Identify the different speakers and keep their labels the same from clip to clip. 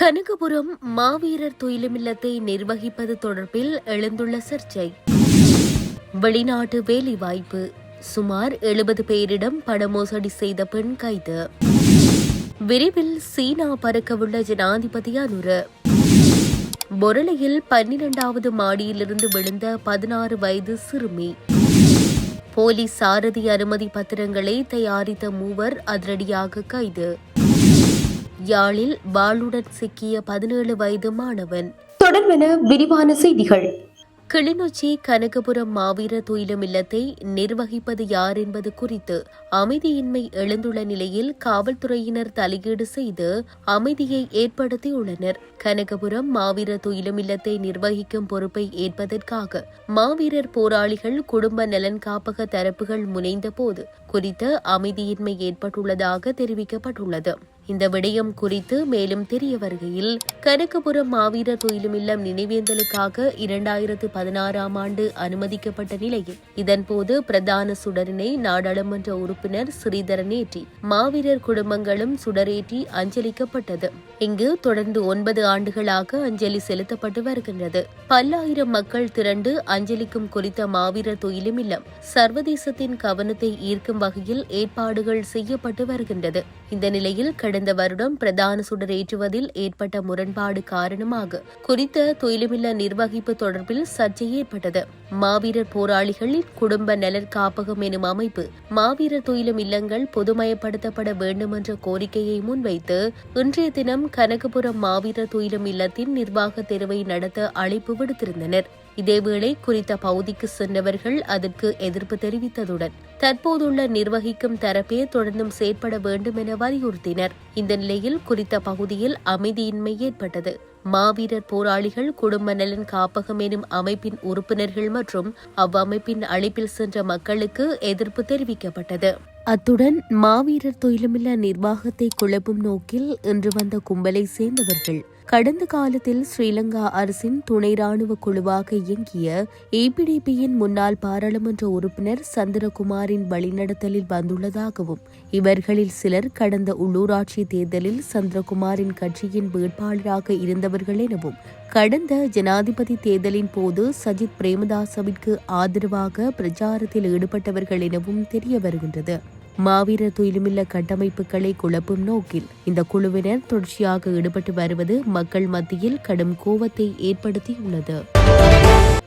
Speaker 1: கனகபுரம் மாவீரர் துயிலுமில்லத்தை நிர்வகிப்பது தொடர்பில் எழுந்துள்ள சர்ச்சை. வெளிநாட்டு வேலைவாய்ப்பு. சுமார் எழுபது பேரிடம் பண மோசடி செய்த பெண் கைது. விரைவில் சீனா பறக்கவுள்ள ஜனாதிபதி அனுர. பொருளையில் பன்னிரண்டாவது மாடியிலிருந்து விழுந்த பதினாறு வயது சிறுமி. போலீஸ் சாரதி அனுமதி பத்திரங்களை தயாரித்த மூவர் அதிரடியாக கைது. யாழில் வாளுடன் சிக்கிய பதினேழு வயது மாணவன்.
Speaker 2: தொடர்பென விரிவான செய்திகள்.
Speaker 1: கிளிநொச்சி கனகபுரம் மாவீர துயிலும் இல்லத்தை நிர்வகிப்பது யார் என்பது குறித்து அமைதியின்மை எழுந்துள்ள நிலையில் காவல்துறையினர் தலையீடு செய்து அமைதியை ஏற்படுத்தியுள்ளனர். கனகபுரம் மாவீர துயிலும் இல்லத்தை நிர்வகிக்கும் பொறுப்பை ஏற்பதற்காக மாவீரர் போராளிகள் குடும்ப நலன் காப்பக தரப்புகள் முனைந்த போது குறித்த அமைதியின்மை ஏற்பட்டுள்ளதாக தெரிவிக்கப்பட்டுள்ளது. இந்த விடயம் குறித்து மேலும் தெரிய வருகையில் கனகபுரம் மாவீரர் துயிலும் இல்லம் நினைவேந்தலுக்காக இரண்டாயிரத்து பதினாறாம் ஆண்டு அனுமதிக்கப்பட்ட நிலையில் இதன்போது பிரதான சுடரினை நாடாளுமன்ற உறுப்பினர் ஸ்ரீதரன் ஏற்றி மாவீரர் குடும்பங்களும் சுடரேற்றி அஞ்சலிக்கப்பட்டது. இங்கு தொடர்ந்து ஒன்பது ஆண்டுகளாக அஞ்சலி செலுத்தப்பட்டு வருகின்றது. பல்லாயிரம் மக்கள் திரண்டு அஞ்சலிக்கும் குறித்த மாவீரர் துயிலும் இல்லம் சர்வதேசத்தின் கவனத்தை ஈர்க்கும் வகையில் ஏற்பாடுகள் செய்யப்பட்டு வருகின்றது. இந்த நிலையில் கடந்த வருடம் பிரதான சுடர் ஏற்றுவதில் ஏற்பட்ட முரண்பாடு காரணமாக குறித்த துயிலுமில்ல நிர்வகிப்பு தொடர்பில் சர்ச்சை ஏற்பட்டது. மாவீரர் போராளிகளின் குடும்ப நலன் காப்பகம் எனும் அமைப்பு மாவீரர் துயிலும் இல்லங்கள் பொதுமயப்படுத்தப்பட வேண்டும் என்ற கோரிக்கையை முன்வைத்து இன்றைய தினம் கனகபுரம் மாவீரர் துயிலும் இல்லத்தின் நிர்வாக தேர்வை நடத்த அழைப்பு விடுத்திருந்தனர். இதேவேளை குறித்த பகுதிக்கு சென்றவர்கள் அதற்கு எதிர்ப்பு தெரிவித்ததுடன் தற்போதுள்ள நிர்வகிக்கும் தரப்பே தொடர்ந்தும் செயற்பட வேண்டும் என வலியுறுத்தினர். இந்த நிலையில் குறித்த பகுதியில் அமைதியின்மை ஏற்பட்டது. மாவீரர் போராளிகள் குடும்ப நலன் காப்பகம் எனும் அமைப்பின் உறுப்பினர்கள் மற்றும் அவ்வமைப்பின் அழைப்பில் சென்ற மக்களுக்கு எதிர்ப்பு தெரிவிக்கப்பட்டது. அத்துடன் மாவீரர் தொழிலுமில்ல நிர்வாகத்தை குழப்பும் நோக்கில் இன்று வந்த கும்பலை சேர்ந்தவர்கள் கடந்த காலத்தில் ஸ்ரீலங்கா அரசின் துணை ராணுவ குழுவாக இயங்கிய ஏபிடிபியின் முன்னாள் பாராளுமன்ற உறுப்பினர் சந்திரகுமாரின் வழிநடத்தலில் வந்துள்ளதாகவும் இவர்களில் சிலர் கடந்த உள்ளூராட்சி தேர்தலில் சந்திரகுமாரின் கட்சியின் வேட்பாளராக இருந்தவர்கள் எனவும் கடந்த ஜனாதிபதி தேர்தலின் போது சஜித் பிரேமதாசவிற்கு ஆதரவாக பிரச்சாரத்தில் ஈடுபட்டவர்கள் எனவும் தெரிய வருகின்றது. மாவீரர் துயிலுமில்ல கட்டமைப்புகளை குழப்பும் நோக்கில் இந்த குழுவினர் தொடர்ச்சியாக ஈடுபட்டு வருவது மக்கள் மத்தியில் கடும் கோபத்தை ஏற்படுத்தியுள்ளது.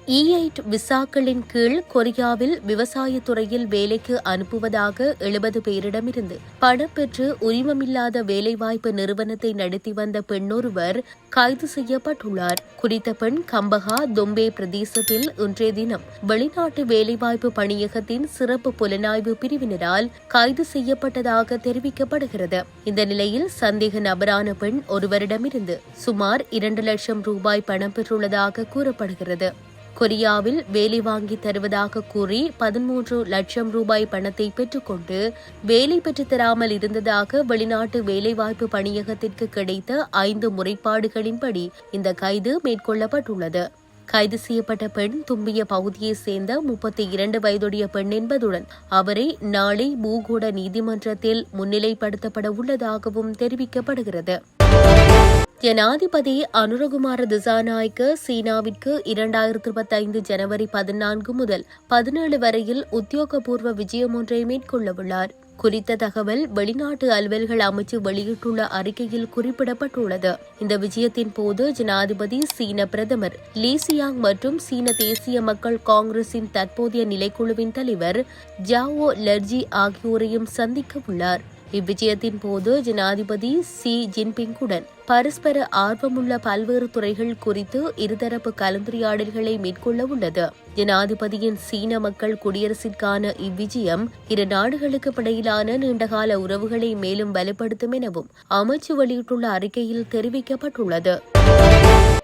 Speaker 1: E இ விசாக்களின் கீழ் கொரியாவில் விவசாயத்துறையில் வேலைக்கு அனுப்புவதாக எழுபது பேரிடமிருந்து பணம் பெற்று உரிமமில்லாத வேலைவாய்ப்பு நிறுவனத்தை நடத்தி வந்த பெண்ணொருவர் கைது செய்யப்பட்டுள்ளார். குறித்த பெண் கம்பகா தொம்பே பிரதேசத்தில் இன்றைய தினம் வெளிநாட்டு வேலைவாய்ப்பு பணியகத்தின் சிறப்பு புலனாய்வு பிரிவினரால் கைது செய்யப்பட்டதாக தெரிவிக்கப்படுகிறது. இந்த நிலையில் சந்தேக நபரான பெண் ஒருவரிடமிருந்து சுமார் இரண்டு லட்சம் ரூபாய் பணம் பெற்றுள்ளதாக கூறப்படுகிறது. கொரியாவில் வேலை வாங்கி தருவதாக கூறி பதிமூன்று லட்சம் ரூபாய் பணத்தை பெற்றுக்கொண்டு வேலை பெற்று தராமல் இருந்ததாக வெளிநாட்டு வேலைவாய்ப்பு பணியகத்திற்கு கிடைத்த ஐந்து முறைப்பாடுகளின்படி இந்த கைது மேற்கொள்ளப்பட்டுள்ளது. கைது செய்யப்பட்ட பெண் தும்பிய பகுதியைச் சேர்ந்த முப்பத்தி இரண்டு வயதுடைய பெண் என்பதுடன் அவரை நாளை பூகோட நீதிமன்றத்தில் முன்னிலைப்படுத்தப்பட உள்ளதாகவும் தெரிவிக்கப்படுகிறது. ஜனாதிபதி அனுரகுமார திசாநாயக்க சீனாவிற்கு இரண்டாயிரத்தி இருபத்தைந்து ஜனவரி பதினான்கு முதல் பதினேழு வரையில் உத்தியோகபூர்வ விஜயம் ஒன்றை மேற்கொள்ளவுள்ளார். குறித்த தகவல் வெளிநாட்டு அலுவல்கள் அமைச்சு வெளியிட்டுள்ள அறிக்கையில் குறிப்பிடப்பட்டுள்ளது. இந்த விஜயத்தின் போது ஜனாதிபதி சீன பிரதமர் லீசியாங் மற்றும் சீன தேசிய மக்கள் காங்கிரசின் தற்போதைய நிலைக்குழுவின் தலைவர் ஜாவோ லர்ஜி ஆகியோரையும் சந்திக்க உள்ளார் இவ்விஜயத்தின் போது ஜனாதிபதி சி ஜின்பிங்குடன் பரஸ்பர ஆர்வமுள்ள பல்வேறு துறைகள் குறித்து இருதரப்பு கலந்துரையாடல்களை மேற்கொள்ள உள்ளது. ஜனாதிபதியின் சீன மக்கள் குடியரசிற்கான இவ்விஜயம் இரு நாடுகளுக்கு இடையிலான நீண்டகால உறவுகளை மேலும் வலுப்படுத்தும் எனவும் அமைச்சு வெளியிட்டுள்ள அறிக்கையில் தெரிவிக்கப்பட்டுள்ளது.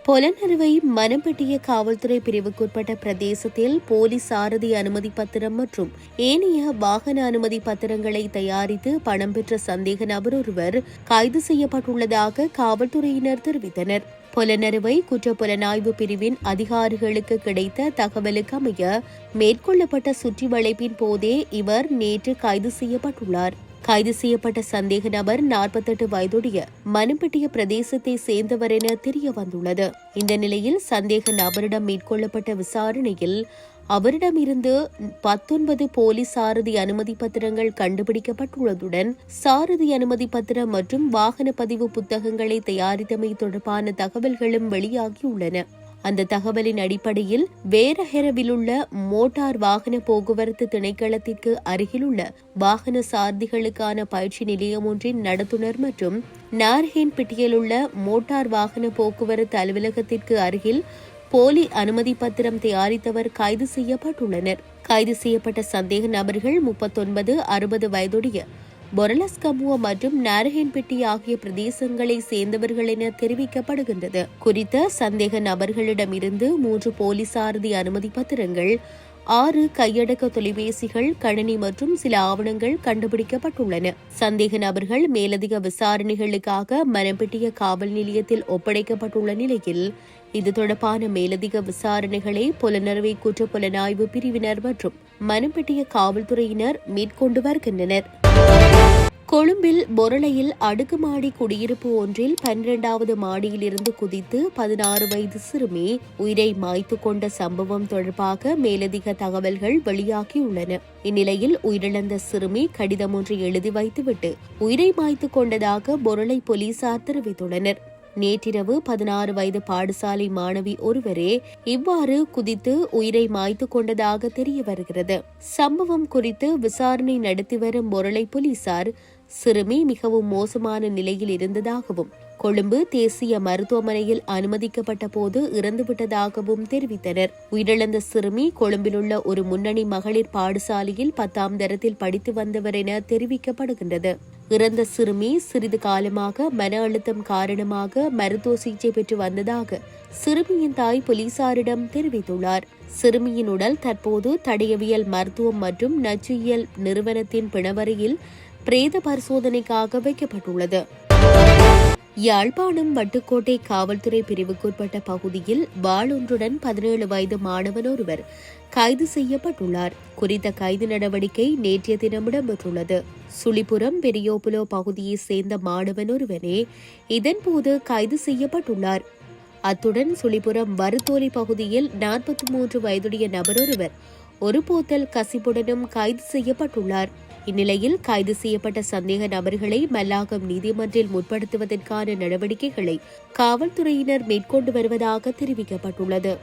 Speaker 1: பொலனறுவை மனம்பட்டிய காவல்துறை பிரிவுக்குட்பட்ட பிரதேசத்தில் போலீஸ் சாரதி அனுமதி பத்திரம் மற்றும் ஏனைய வாகன அனுமதி பத்திரங்களை தயாரித்து பணம் பெற்ற சந்தேக நபர் ஒருவர் கைது செய்யப்பட்டுள்ளதாக காவல்துறையினர் தெரிவித்தனர். புலனறுவை குற்ற புலனாய்வு பிரிவின் அதிகாரிகளுக்கு கிடைத்த தகவலுக்கு அமைய மேற்கொள்ளப்பட்ட சுற்றி வளைப்பின் போதே இவர் நேற்று கைது செய்யப்பட்டுள்ளார். கைது செய்யப்பட்ட சந்தேக நபர் நாற்பத்தெட்டு வயதுடைய மனுப்பட்டிய பிரதேசத்தை சேர்ந்தவர் என தெரிய வந்துள்ளது. இந்த நிலையில் சந்தேக நபரிடம் மேற்கொள்ளப்பட்ட விசாரணையில் அவரிடமிருந்து பத்தொன்பது போலி சாரதி அனுமதி பத்திரங்கள் கண்டுபிடிக்கப்பட்டுள்ளதுடன் சாரதி அனுமதி பத்திரம் மற்றும் வாகன பதிவு புத்தகங்களை தயாரித்தமை தொடர்பான தகவல்களும் வெளியாகியுள்ளன. அந்த தகவலின் அடிப்படையில் வேரஹெரவிலுள்ள மோட்டார் வாகன போக்குவரத்து திணைக்களத்திற்கு அருகிலுள்ள வாகன சாரதிகளுக்கான பயிற்சி நிலையம் ஒன்றின் நடத்துனர் மற்றும் நார்ஹேன்பட்டியில் உள்ள மோட்டார் வாகன போக்குவரத்து அலுவலகத்திற்கு அருகில் போலி அனுமதி பத்திரம் தயாரித்தவர் கைது செய்யப்பட்டுள்ளனர். கைது செய்யப்பட்ட சந்தேக நபர்கள் முப்பத்தொன்பது அறுபது வயதுடைய பொரலஸ்கமுவ மற்றும் நாரஹேன்பெட்டி ஆகிய பிரதேசங்களை சேர்ந்தவர்கள் என தெரிவிக்கப்படுகின்றது. குறித்த சந்தேக நபர்களிடமிருந்து மூன்று போலீசாரதி அனுமதி பத்திரங்கள் ஆறு கையடக்க தொலைபேசிகள் கணினி மற்றும் சில ஆவணங்கள் கண்டுபிடிக்கப்பட்டுள்ளன. சந்தேக நபர்கள் மேலதிக விசாரணைகளுக்காக மரம்பெட்டிய காவல் நிலையத்தில் ஒப்படைக்கப்பட்டுள்ள நிலையில் இது தொடர்பான மேலதிக விசாரணைகளை புலனறுவை குற்ற புலனாய்வு பிரிவினர் மற்றும் மனம்பெட்டிய காவல்துறையினர் மேற்கொண்டு வருகின்றனர். கொழும்பில் பொருளையில் அடுக்குமாடி குடியிருப்பு ஒன்றில் பன்னிரண்டாவது மாடியிலிருந்து குதித்து பதினாறு வயது சிறுமி உயிரை மாய்த்து கொண்ட சம்பவம் தொடர்பாக மேலதிக தகவல்கள் வெளியாகியுள்ளன. இந்நிலையில் உயிரிழந்த சிறுமி கடிதம் ஒன்று எழுதி வைத்துவிட்டு உயிரை மாய்த்து கொண்டதாக பொருளை போலீசார் தெரிவித்துள்ளனர். நேற்றிரவு பதினாறு வயது பாடசாலை மாணவி ஒருவரே இவ்வாறு குதித்து உயிரை மாய்த்து கொண்டதாக தெரிய வருகிறது. சம்பவம் குறித்து விசாரணை நடத்தி வரும் முரளை போலீசார் சிறுமி மிகவும் மோசமான நிலையில் இருந்ததாகவும் கொழும்பு தேசிய மருத்துவமனையில் அனுமதிக்கப்பட்ட போது இறந்துவிட்டதாகவும் தெரிவித்தனர். உயிரிழந்த சிறுமி கொழும்பிலுள்ள ஒரு முன்னணி மகளிர் பாடசாலையில் பத்தாம் தரத்தில் படித்து வந்தவர் என தெரிவிக்கப்படுகின்றது. இறந்த சிறுமி சிறிது காலமாக மன அழுத்தம் காரணமாக மருத்துவ சிகிச்சை பெற்று வந்ததாக சிறுமியின் தாய் போலீசாரிடம் தெரிவித்துள்ளார். சிறுமியின் உடல் தற்போது தடயவியல் மருத்துவம் மற்றும் நச்சுயியல் நிறுவனத்தின் பிணவரையில் பிரேத பரிசோதனைக்காக வைக்கப்பட்டுள்ளது. யாழ்ப்பாணம் வட்டுக்கோட்டை காவல்துறை பிரிவுக்குட்பட்ட பகுதியில் வாளொன்றுடன் பதினேழு வயது மாணவன் ஒருவர் கைது செய்யப்பட்டுள்ளார். குறித்த கைது நடவடிக்கை நேற்றைய தினம் இடம்பெற்றுள்ளது. சுழிபுரம் பெரியோபுலோ பகுதியைச் சேர்ந்த மாணவன் ஒருவரே இதன்போது கைது செய்யப்பட்டுள்ளார். அத்துடன் சுழிபுரம் வருத்தோலி பகுதியில் நாற்பத்தி மூன்று வயதுடைய நபர் ஒருவர் ஒரு போத்தல் கசிப்புடனும் கைது செய்யப்பட்டுள்ளார். இந்நிலையில் கைது செய்யப்பட்ட சந்தேக நபர்களை மல்லாகம் நீதிமன்றில் முற்படுத்துவதற்கான நடவடிக்கைகளை காவல்துறையினர் மேற்கொண்டு வருவதாக தெரிவிக்கப்பட்டுள்ளது.